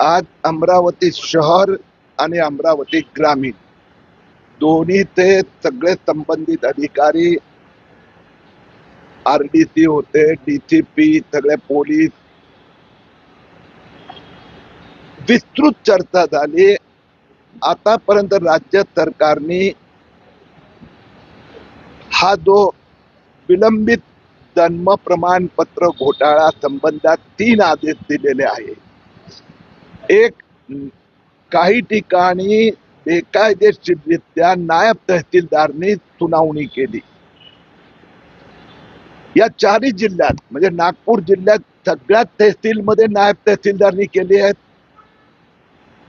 आज अमरावती शहर आणि अमरावती ग्रामीण दोन्ही ते सगळे संबंधित अधिकारी आरडीसी होते डीसीपी सगळे पोलीस विस्तृत चर्चा झाली. आतापर्यंत राज्य सरकारने हा जो विलंबित जन्म प्रमाणपत्र घोटाळा संबंधात तीन आदेश दिलेले आहे. एक काही ठिकाणी बेकायदेशीररित्या नायब तहसीलदारनी सुनावणी केली. या चारही जिल्ह्यात म्हणजे नागपूर जिल्ह्यात सगळ्यात तहसीलमध्ये नायब तहसीलदारनी केली आहेत.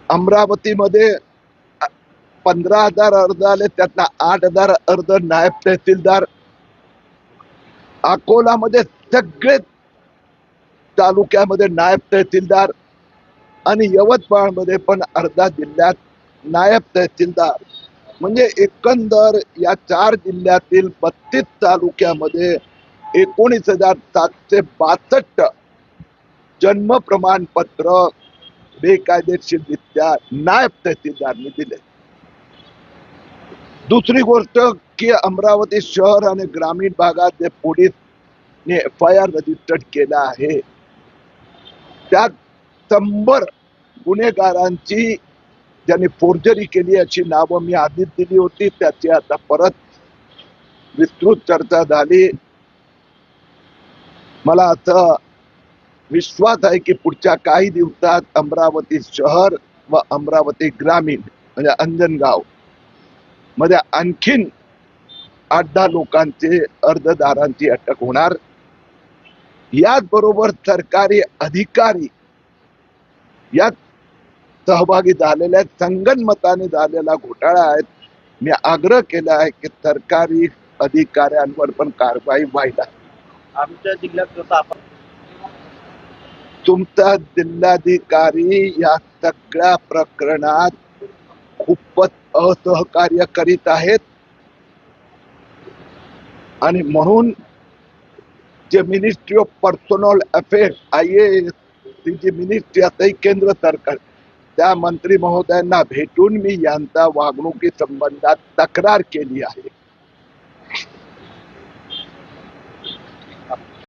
अमरावतीमध्ये पंधरा हजार अर्ज आले त्यातला आठ हजार अर्ज नायब तहसीलदार. अकोलामध्ये सगळे तालुक्यामध्ये नायब तहसीलदार आणि यवतमाळमध्ये पण अर्धा जिल्ह्यात नायब तहसीलदार. म्हणजे एकंदर या चार जिल्ह्यातील बत्तीस तालुक्यामध्ये एकोणीस हजार सातशे बासष्ट जन्म प्रमाणपत्र बेकायदेशीररित्या नायब तहसीलदारने दिले. दुसरी गोष्ट की अमरावती शहर आणि ग्रामीण भागात जे पोलीसने एफ आय आर रजिस्टर्ड केला आहे त्यात शंभर गुन्हेगारांची ज्यांनी फोर्जरी केली अशी नावं मी आधीच दिली होती त्याची आता परत विस्तृत चर्चा झाली. मला असं विश्वास आहे की पुढच्या काही दिवसात अमरावती शहर व अमरावती ग्रामीण म्हणजे अंजनगाव मध्ये आणखीन आठ दहा लोकांचे अर्जदारांची अटक होणार याच बरोबर सरकारी अधिकारी यात सहभागी झालेल्या आहेत. संगनमताने झालेला घोटाळा आहे मी आग्रह केला आहे की सरकारी अधिकाऱ्यांवर पण कारवाई व्हायला आमच्या जिल्ह्यात जसं आपण तुमचा जिल्हाधिकारी या सगळ्या प्रकरणात खूपच असहकार्य करीत आहेत. आणि म्हणून जे ministry of personnel affairs I S ती जी मिनिस्ट्री आता केंद्र सरकार. त्या मंत्री महोदयांना भेटून मी यांचा वागणुकी संबंधात तक्रार केली आहे.